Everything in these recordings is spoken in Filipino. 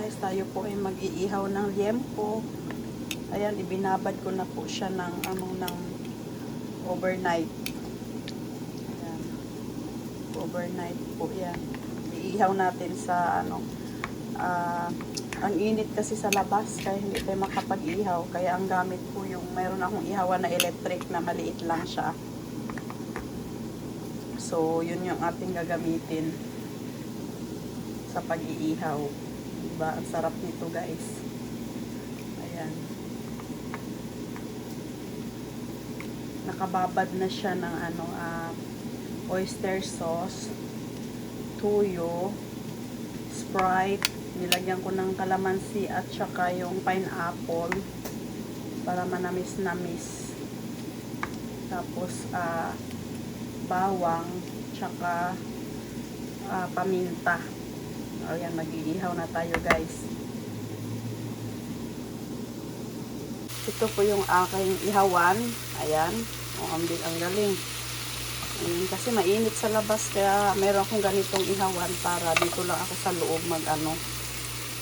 guys, tayo po ay mag-iihaw ng liempo. Ayan, ibinabad ko na po siya ng ano ng overnight. Ayan. Overnight po yan. Iihaw natin sa ano ah, ang init kasi sa labas kaya hindi tayo makapag-ihaw. Kaya ang gamit po yung mayroon akong ihawan na electric na maliit lang siya. So, yun yung ating gagamitin sa pag-iihaw. Diba? Ang sarap nito guys. Ayan. Nakababad na siya ng ano, ah, oyster sauce, tuyo, Sprite, nilagyan ko ng kalamansi at saka yung pineapple para manamis-namis. Tapos, ah, bawang, tsaka ah, paminta. Ayan, mag-iihaw na tayo guys. Ito po yung aking ihawan. Ayan. O, ang, ang galing. Ayan, kasi mainit sa labas kaya meron akong ganitong ihawan para dito lang ako sa loob mag ano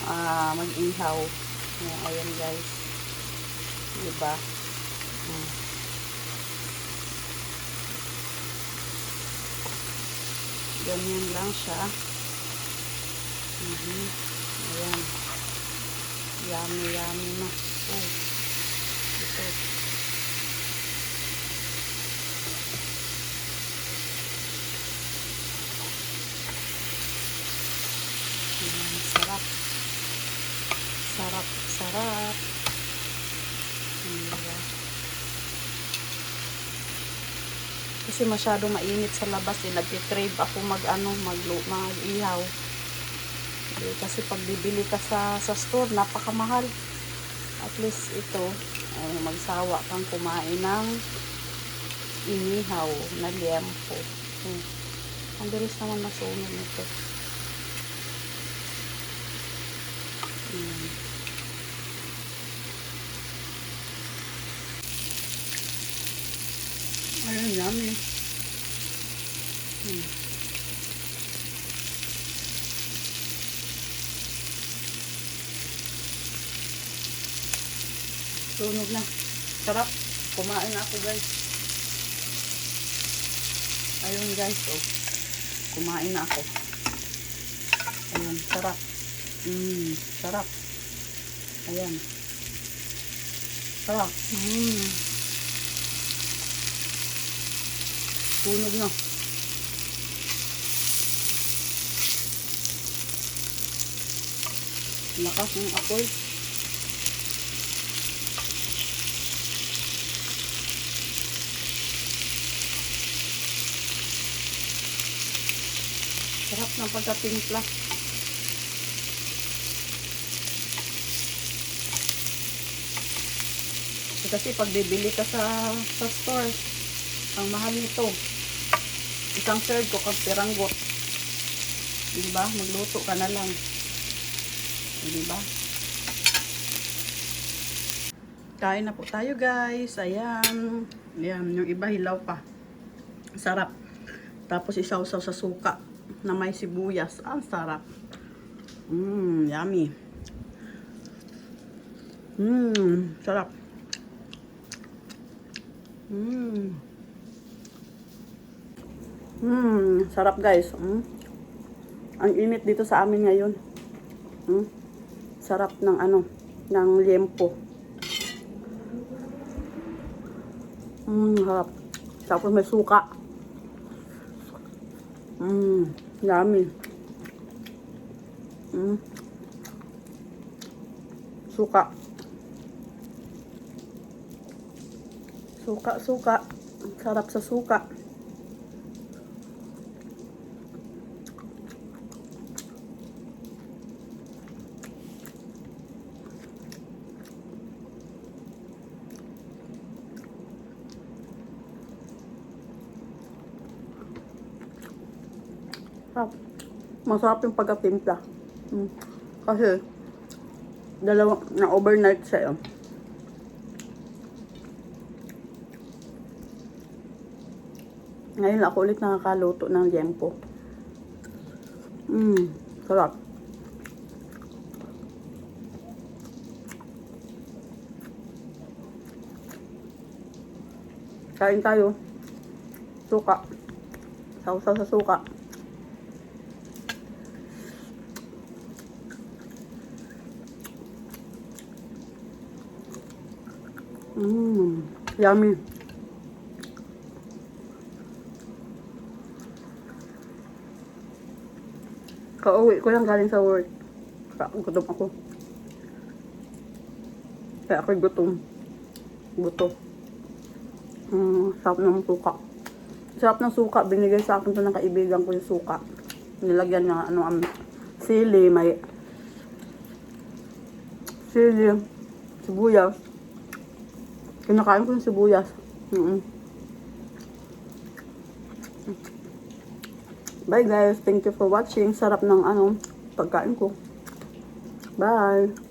ah, mag-ihaw. Ayan, ayan guys. Diba? Hmm. Ganyan lang siya. Mhm. Ayan. Yummy, yummy na. Oh. Ito. Ayan, sarap. Sarap, sarap. Ayan. Kasi masyado mainit sa labas eh. Nagtitrave ako mag ano, mag. Eh, kasi pag bibili ka sa, sa store, napakamahal. At least ito, ay, magsawa kang kumain ng inihaw na liempo. Hmm. Ang bilis naman masunog nito. Hmm. Ayun, yummy. Hmm. Tunog na. Sarap. Kumain na ako guys. Ayun guys, oh. Kumain na ako. Ayun, sarap. Mmm, sarap. Ayan. Sarap. Mmm. Tunog na. Lakas ng apoy. Sarap ng pagkatimpla. Kasi pag bibili ka sa, sa store, ang mahal nito. Isang third ko kang piranggot. Diba? Magluto ka na lang. Diba? Kain na po tayo guys. Ayan. Ayan. Yung iba hilaw pa. Sarap. Tapos isawsaw sa suka na may sibuyas. Ang sarap. Mmm, yummy. Mmm, sarap. Mmm. Mmm, sarap guys. Mm. Ang init dito sa amin ngayon. Mm. Sarap ng ano, ng liempo. Mmm, sarap. Tapos may suka. Mmm, yummy. Mmm. Suka. Suka, suka. Sarap sa suka. masarap. Masarap yung pagkatimpla. Mm. Kasi, dalawa, na-overnight siya yun. Ngayon ako ulit nakakaluto ng jempo. Mmm, sarap. Kain tayo. Suka. Sausaw sa suka. Mmm, yummy. Kauwi ko lang galing sa work. Kaya gutom ako. Kaya ako gutom. Guto. Mm, sarap ng suka. Sarap ng suka. Binigay sa akin to ng kaibigan ko yung suka. Nilagyan na ano, um, sili, may sili, sibuyas. Kinakain ko yung sibuyas. Mm Bye guys. Thank you for watching. Sarap ng ano, pagkain ko. Bye.